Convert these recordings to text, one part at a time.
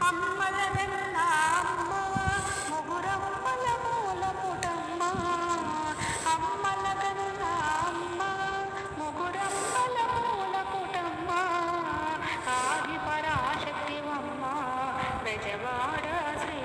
అమ్మలవెన్న అమ్మ ముగురమ్మల మూల పుటమ్మ. అమ్మల కన్న అమ్మ ముగురమ్మల మూల పుటమ్మ. ఆది పరాశక్తివమ్మ ప్రజవాడ శ్రీ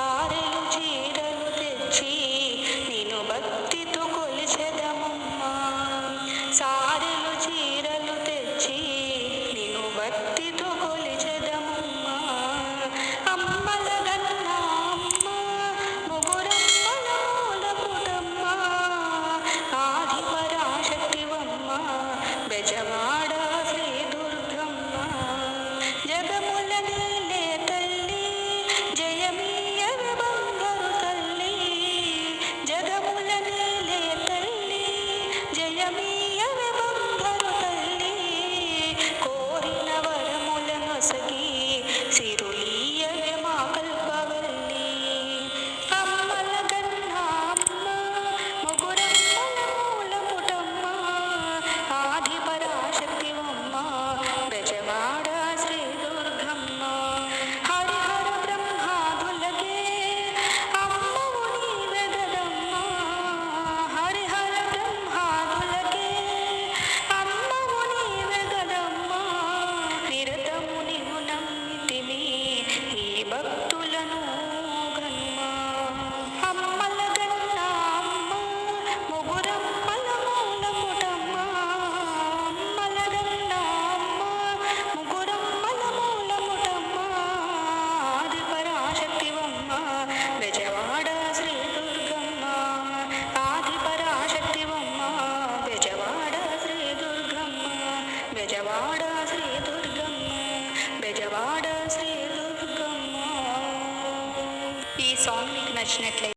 సారెలు చీరలు తెచ్చి నేను భక్తితో కొలిచెదమమ్మా. సారెలు చీరలు తెచ్చి నేను భక్తితో కొలిచెదమమ్మా. అమ్మల గన్నమ్మ ముగురమ్మల మూలపుటమ్మ ఆది పరాశక్తివమ్మ బెజవాడ శ్రీ దుర్గమ్మ. జగములనే மாட బెజవాడ శ్రీ దుర్గమ్మ బెజవాడ శ్రీ దుర్గమ్మ ఈ సాంగ్ మీకు నచ్చినట్లయితే